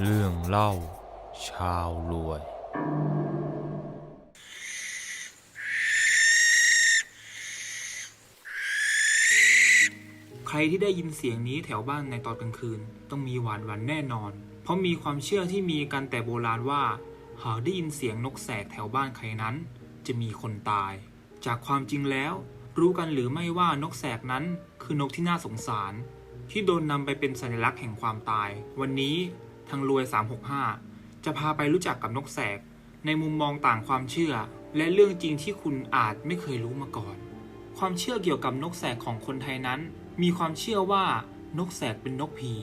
เรื่องเล่า ชาวรวย ใครที่ได้ยินเสียงนี้แถวบ้านในตอนกลางคืน ต้องมีหวานหวันแน่นอน เพราะมีความเชื่อที่มีกันแต่โบราณว่า หากได้ยินเสียงนกแสกแถวบ้านใครนั้น จะมีคนตาย จากความจริงแล้ว รู้กันหรือไม่ว่านกแสกนั้นคือนกที่น่าสงสาร ที่โดนนำไปเป็นสัญลักษณ์แห่งความตาย วันนี้ ทางรวย 365 จะพาไปรู้จักกับนกแสก ในมุมมองต่างความเชื่อ และเรื่องจริงที่คุณอาจไม่เคยรู้มาก่อน ความเชื่อเกี่ยวกับนกแสกของคนไทยนั้น มีความเชื่อว่านกแสกเป็นนกผี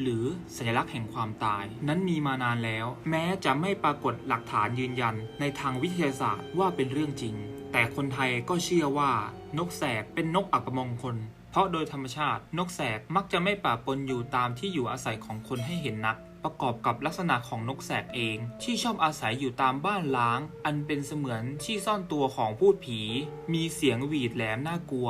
หรือสัญลักษณ์แห่งความตาย นั้นมีมานานแล้ว แม้จะไม่ปรากฏหลักฐานยืนยันในทางวิทยาศาสตร์ว่าเป็นเรื่องจริง แต่คนไทยก็เชื่อว่านกแสกเป็นนกอัปมงคลเพราะโดยธรรมชาตินกแสกมักจะไม่ป่าปนอยู่ตามที่อยู่อาศัยของคนให้เห็นนัก ประกอบกับลักษณะของนกแสกเอง ที่ชอบอาศัยอยู่ตามบ้านล้าง อันเป็นเสมือนที่ซ่อนตัวของพูดผี มีเสียงหวีดแหลมน่ากลัว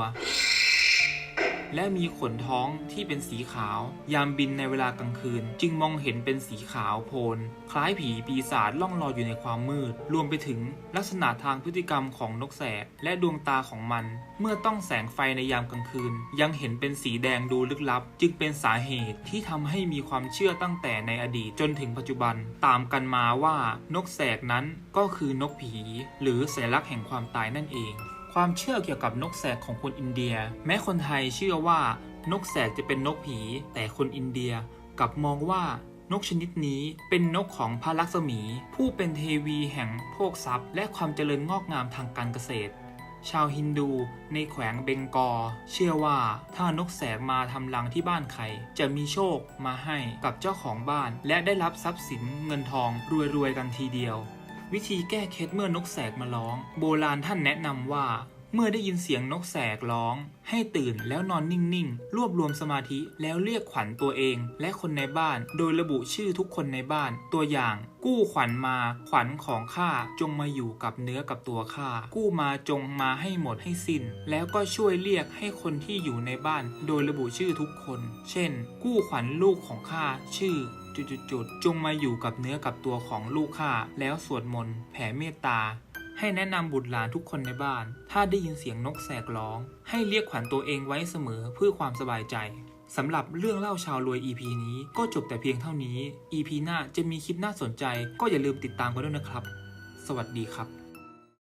และมีขนท้องที่เป็นสีขาว ยามบินในเวลากลางคืน จึงมองเห็นเป็นสีขาวโพลนคล้ายผีปีศาจล่องลอยอยู่ในความมืด รวมไปถึงลักษณะทางพฤติกรรมของนกแสกและดวงตาของมัน เมื่อต้องแสงไฟในยามกลางคืน ยังเห็นเป็นสีแดงดูลึกลับ จึงเป็นสาเหตุที่ทำให้มีความเชื่อตั้งแต่ในอดีตจนถึงปัจจุบัน ตามกันมาว่านกแสกนั้นก็คือนกผี หรือสัญลักษณ์แห่งความตายนั่นเอง ความเชื่อเกี่ยวกับนกแสกของคนอินเดีย แม้คนไทยเชื่อว่านกแสกจะเป็นนกผี แต่คนอินเดียกลับมองว่านกชนิดนี้เป็นนกของพระลักษมี ผู้เป็นเทวีแห่งโภคทรัพย์ และความเจริญงอกงามทางการเกษตร ชาวฮินดูในแขวงเบงกอ เชื่อว่าถ้านกแสกมาทำรังที่บ้านใคร จะมีโชคมาให้กับเจ้าของบ้าน และได้รับทรัพย์สินเงินทองรวยๆกันทีเดียว วิธีแก้เคล็ดเมื่อนกแสกมาร้อง โบราณท่านแนะนำว่า เมื่อได้ยินเสียงนกแสกร้อง ให้ตื่นแล้วนอนนิ่งๆ รวบรวมสมาธิแล้วเรียกขวัญตัวเอง และคนในบ้าน โดยระบุชื่อทุกคนในบ้าน ตัวอย่าง กู้ขวัญมา ขวัญของข้าจงมาอยู่กับเนื้อกับตัวข้ากู้มาจงมาให้หมดให้สิ้น แล้วก็ช่วยเรียกให้คนที่อยู่ในบ้าน โดยระบุชื่อทุกคน เช่น กู้ขวัญลูกของข้าชื่อ จุดๆจงมาอยู่กับเนื้อกับตัวของลูกข้าแล้วสวดมนต์แผ่เมตตา ให้แนะนำบุตรหลานทุกคนในบ้าน ถ้าได้ยินเสียงนกแสกร้อง ให้เรียกขวัญตัวเองไว้เสมอเพื่อความสบายใจสำหรับเรื่องเล่าชาวรวย EP นี้ก็จบแต่เพียงเท่านี้ EP หน้าจะมีคลิปน่าสนใจ ก็อย่าลืมติดตามกันด้วยนะครับ สวัสดีครับ